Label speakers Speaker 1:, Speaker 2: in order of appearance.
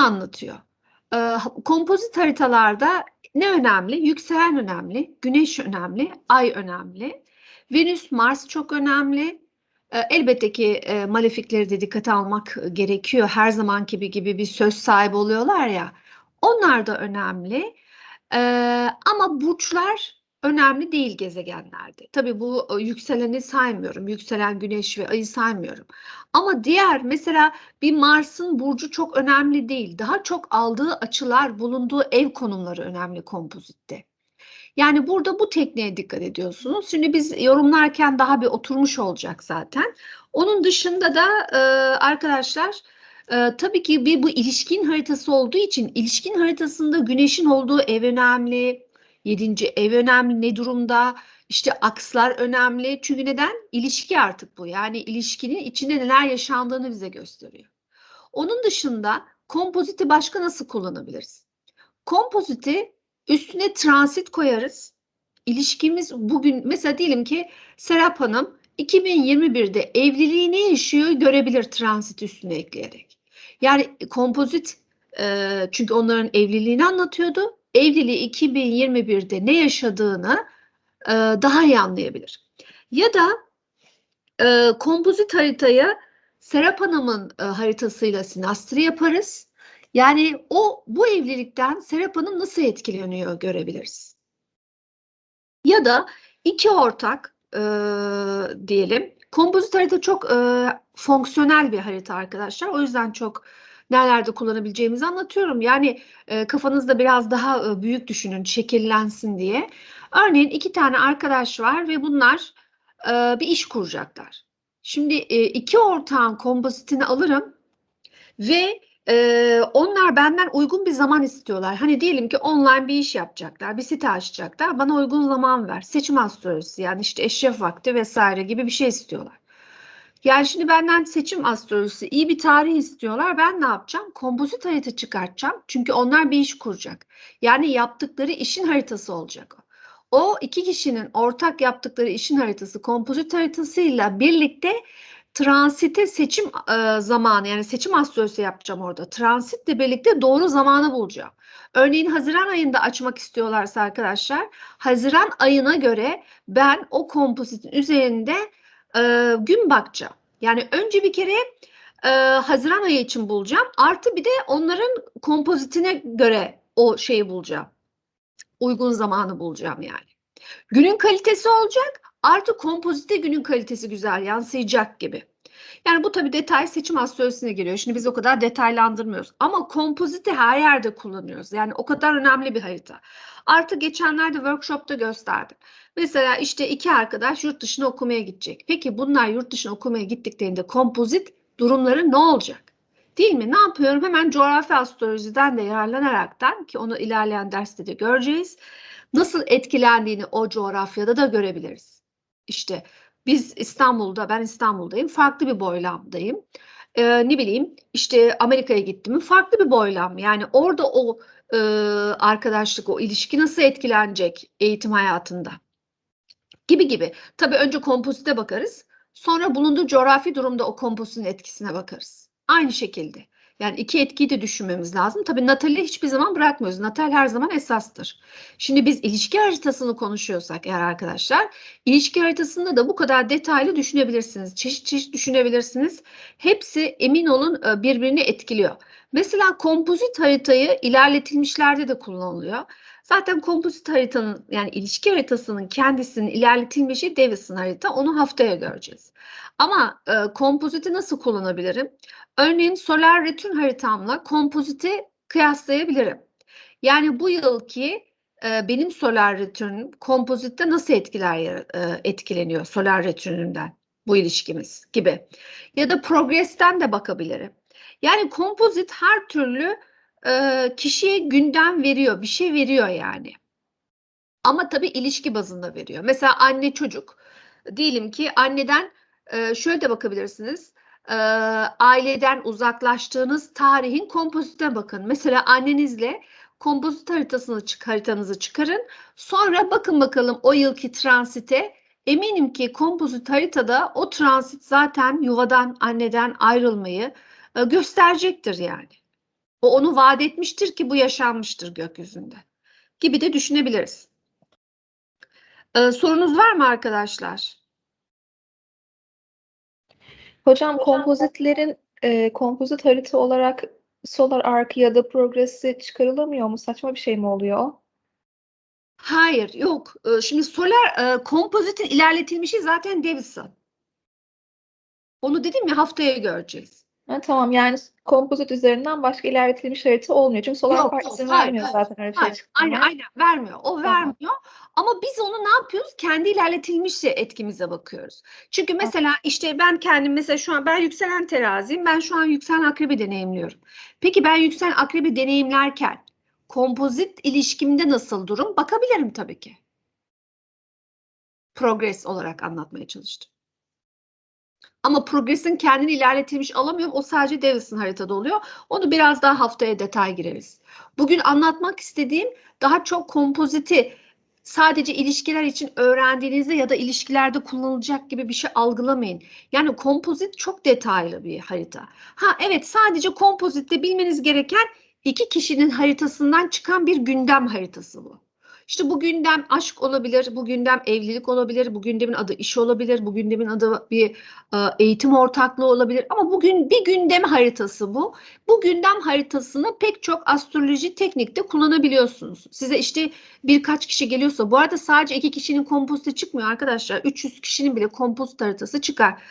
Speaker 1: anlatıyor. Ee, kompozit haritalarda ne önemli? Yükselen önemli, güneş önemli, ay önemli. Venüs, Mars çok önemli. Ee, elbette ki e, malefikleri de dikkate almak gerekiyor. Her zamanki gibi, gibi bir söz sahibi oluyorlar ya. Onlar da önemli. Ee, ama burçlar önemli değil gezegenlerde. Tabii bu yükseleni saymıyorum. Yükselen güneş ve ayı saymıyorum. Ama diğer mesela bir Mars'ın burcu çok önemli değil. Daha çok aldığı açılar, bulunduğu ev konumları önemli kompozitte. Yani burada bu tekniğe dikkat ediyorsunuz. Şimdi biz yorumlarken daha bir oturmuş olacak zaten. Onun dışında da e, arkadaşlar e, tabii ki bir bu ilişkin haritası olduğu için ilişkin haritasında güneşin olduğu ev önemli, yedinci ev önemli, ne durumda, işte akslar önemli. Çünkü neden? İlişki artık bu. Yani ilişkinin içinde neler yaşandığını bize gösteriyor. Onun dışında kompoziti başka nasıl kullanabiliriz? Kompoziti üstüne transit koyarız. İlişkimiz bugün mesela diyelim ki Serap Hanım 2021'de evliliği ne yaşıyor görebilir transit üstüne ekleyerek. Yani kompozit çünkü onların evliliğini anlatıyordu. Evliliği 2021'de ne yaşadığını e, daha iyi anlayabilir. Ya da e, kompozit haritaya Serap Hanım'ın e, haritasıyla sinastri yaparız. Yani o bu evlilikten Serap Hanım nasıl etkileniyor görebiliriz. Ya da iki ortak e, diyelim. Kompozit harita çok e, fonksiyonel bir harita arkadaşlar. O yüzden çok nerelerde kullanabileceğimizi anlatıyorum. Yani e, kafanızda biraz daha e, büyük düşünün, şekillensin diye. Örneğin iki tane arkadaş var ve bunlar e, bir iş kuracaklar. Şimdi e, iki ortağın kompozitini alırım ve e, onlar benden uygun bir zaman istiyorlar. Hani diyelim ki online bir iş yapacaklar, bir site açacaklar. Bana uygun zaman ver. Seçim astrolojisi yani işte eşref vakti vesaire gibi bir şey istiyorlar. Yani şimdi benden seçim astrolojisi iyi bir tarih istiyorlar. Ben ne yapacağım? Kompozit harita çıkartacağım. Çünkü onlar bir iş kuracak. Yani yaptıkları işin haritası olacak o. O iki kişinin ortak yaptıkları işin haritası kompozit haritasıyla birlikte transite seçim e, zamanı yani seçim astrolojisi yapacağım orada. Transitle birlikte doğru zamanı bulacağım. Örneğin Haziran ayında açmak istiyorlarsa arkadaşlar Haziran ayına göre ben o kompozitin üzerinde e, gün bakacağım. Yani önce bir kere e, Haziran ayı için bulacağım. Artı bir de onların kompozitine göre o şeyi bulacağım. Uygun zamanı bulacağım yani. Günün kalitesi olacak. Artı kompozite günün kalitesi güzel yansıyacak gibi. Yani bu tabii detay seçim astrolojisine giriyor. Şimdi biz o kadar detaylandırmıyoruz. Ama kompoziti her yerde kullanıyoruz. Yani o kadar önemli bir harita. Artı geçenlerde workshopta gösterdim. Mesela işte iki arkadaş yurt dışına okumaya gidecek. Peki bunlar yurt dışına okumaya gittiklerinde kompozit durumları ne olacak? Değil mi? Ne yapıyorum? Hemen coğrafi astrolojiden de yararlanaraktan ki onu ilerleyen derste de göreceğiz. Nasıl etkilendiğini o coğrafyada da görebiliriz. İşte biz İstanbul'da, ben İstanbul'dayım, farklı bir boylamdayım. Ee, ne bileyim işte Amerika'ya gittim farklı bir boylam. Yani orada o e, arkadaşlık, o ilişki nasıl etkilenecek eğitim hayatında? Gibi gibi. Tabii önce kompozite bakarız. Sonra bulunduğu coğrafi durumda o kompozitin etkisine bakarız. Aynı şekilde. Yani iki etkiyi de düşünmemiz lazım. Tabii natali hiçbir zaman bırakmıyoruz. Natal her zaman esastır. Şimdi biz ilişki haritasını konuşuyorsak eğer arkadaşlar, ilişki haritasında da bu kadar detaylı düşünebilirsiniz. Çeşit çeşit düşünebilirsiniz. Hepsi emin olun e, birbirini etkiliyor. Mesela kompozit haritayı ilerletilmişlerde de kullanılıyor. Zaten kompozit haritanın yani ilişki haritasının kendisinin ilerletilmişi Davison harita. Onu haftaya göreceğiz. Ama e, kompoziti nasıl kullanabilirim? Örneğin solar return haritamla kompoziti kıyaslayabilirim. Yani bu yılki e, benim solar return'üm kompozitte nasıl etkiler e, etkileniyor solar return'ünden bu ilişkimiz gibi. Ya da progress'ten de bakabilirim. Yani kompozit her türlü e, kişiye gündem veriyor, bir şey veriyor yani. Ama tabii ilişki bazında veriyor. Mesela anne çocuk. Diyelim ki anneden e, şöyle de bakabilirsiniz. E, aileden uzaklaştığınız tarihin kompozitine bakın. Mesela annenizle kompozit haritasını çık haritanızı çıkarın. Sonra bakın bakalım o yılki transite. Eminim ki kompozit haritada o transit zaten yuvadan, anneden ayrılmayı e, gösterecektir yani. O onu vaat etmiştir ki bu yaşanmıştır gökyüzünde. Gibi de düşünebiliriz. Ee, sorunuz var mı arkadaşlar?
Speaker 2: Hocam kompozitlerin e, kompozit harita olarak Solar Arc ya da Progress'i çıkarılamıyor mu? Saçma bir şey mi oluyor?
Speaker 1: Hayır, yok. Ee, Şimdi solar e, kompozitin ilerletilmişi zaten Davison. Onu dedim ya haftaya göreceğiz.
Speaker 2: Ha, tamam yani kompozit üzerinden başka ilerletilmiş harita olmuyor. Çünkü Solar
Speaker 1: Yok,
Speaker 2: Park izin vermiyor
Speaker 1: hayır,
Speaker 2: zaten öyle şey
Speaker 1: Hayır, aynen
Speaker 2: çıkmaya.
Speaker 1: aynen vermiyor. O
Speaker 2: Tamam.
Speaker 1: vermiyor. Ama biz onu ne yapıyoruz? Kendi ilerletilmiş etkimize bakıyoruz. Çünkü mesela işte ben kendim mesela şu an ben yükselen teraziyim. Ben şu an yükselen akrebi deneyimliyorum. Peki ben yükselen akrebi deneyimlerken kompozit ilişkimde nasıl durum? Bakabilirim tabii ki. Progress olarak anlatmaya çalıştım. Ama progresin kendini ilerletilmiş alamıyorum. O sadece Davison haritada oluyor. Onu biraz daha haftaya detay gireriz. Bugün anlatmak istediğim daha çok kompoziti sadece ilişkiler için öğrendiğinizde ya da ilişkilerde kullanılacak gibi bir şey algılamayın. Yani kompozit çok detaylı bir harita. Ha evet sadece kompozitte bilmeniz gereken iki kişinin haritasından çıkan bir gündem haritası bu. İşte bu gündem aşk olabilir, bu gündem evlilik olabilir, bu gündemin adı iş olabilir, bu gündemin adı bir e, eğitim ortaklığı olabilir ama bugün bir gündem haritası bu. Bu gündem haritasını pek çok astroloji teknikte kullanabiliyorsunuz. Size işte birkaç kişi geliyorsa bu arada sadece iki kişinin kompoziti çıkmıyor arkadaşlar. 300 kişinin bile kompozit haritası çıkar.